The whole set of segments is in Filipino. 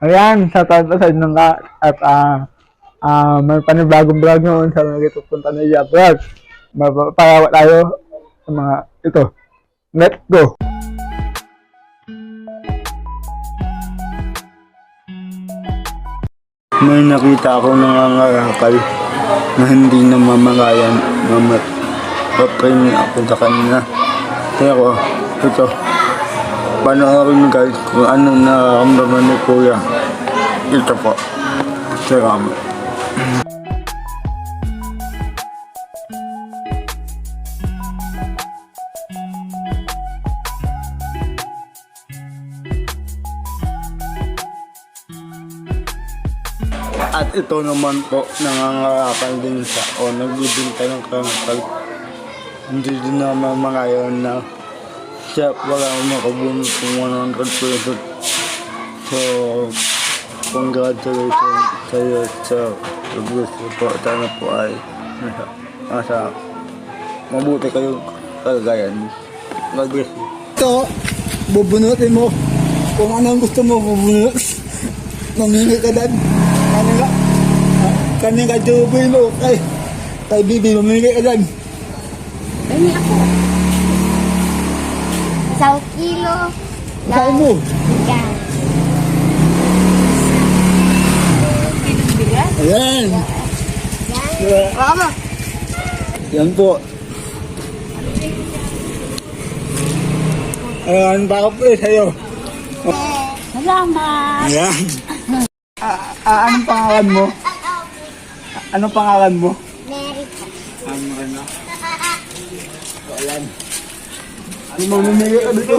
Ayan, sa tayo sa inyo nga. At ah, ah, may panibagong vlog noon sa mga pupunta na iya vlog. Mapaparawa tayo sa mga ito. Let's go! May nakita ako nangangarakal na hindi na mamalayan mamat papainin ako sa kanila. Pero ito, panoorin guys kung ano nararamdaman ni Kuya. Ito po. Salamat. At ito naman po, nangangarakal din sa o nagbibinta ng karakal. Hindi din naman mga yun na siya wala makabunot ng 100 pesos. So, congratulations sa iyo sa gusto po. Sana po ay nasa, mabuti kayong kalagayan. God bless you. Ito, bubunutin mo. Kung ano ang gusto mo, bubunot. Mamili ka dan. Kanina, kanina juboy mo. Kay, kay Bibi, mamili ka dan. Dami ako. Isang kilo. Kaya mo. Yan. Ayan. Yan. Mo. Yan po. Ayan, baka po eh sa'yo. Salamat. Ayan. Ah, ah, anong pangalan mo? Anong pangalan mo? Mary. Ano ka na? Ayan. Ano mo mamili ka dito?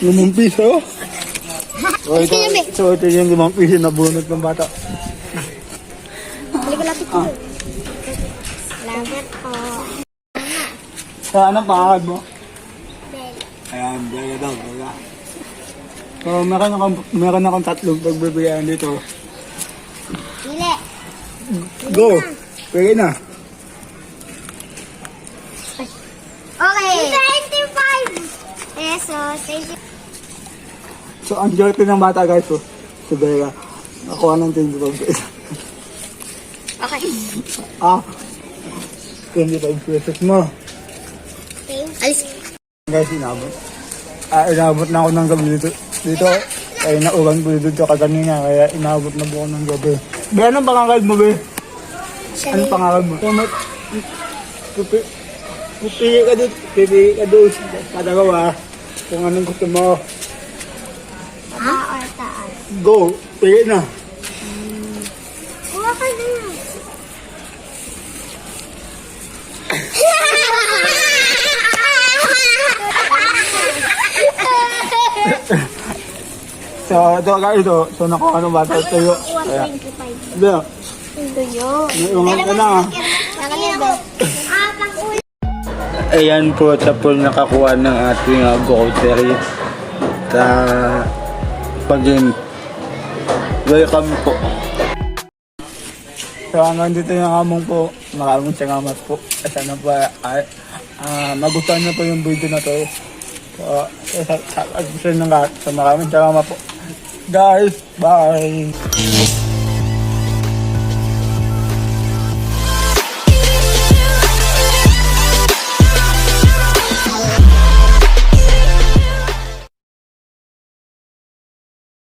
Limang piso? So ito, so ito yung limang piso na bunot ng bata. Balik ko natin ko. Salamat po. Sa anong pangalan mo? Bel. Ayan, Bella daw, Bella. So meron akong, meron akong tatlong pagbibigyan dito. Dili. Go! Pwede na. Okay. 25 pesos. Thank you. So ang joke ng bata guys, oh. Si Bella. Nakuha ng 25 pesos. Okay. Ah, 25 pesos mo. Alis. Guys, inabot. Ah, inabot na ako ng gabi dito. Dito, ay naulan po dito ka kanina, kaya inabot na po ako ng gabi. Be, anong pangalan mo, be? Anong pangalan mo? Kung may... Pupi... Pupili ka doon. Pipili ka doon. Kadagawa. Kung anong gusto mo. Ah, or taas. Go. Pili na. Kuha ka na. So, ito guys, ito. So, nakuha ng bata sa'yo. Kaya, 25. be, Ito yun. iungan ka na. Nakalibot. Ah, pang. Ayan po, sa po nakakuha ng ating uh, grocery. Sa pagin. Welcome po. So hanggang dito yung among po. Maraming salamat po. At sana po ay ah, magustuhan niyo po yung video na to. So, sa, sa, sa, sa, sa maraming salamat po. Guys, bye!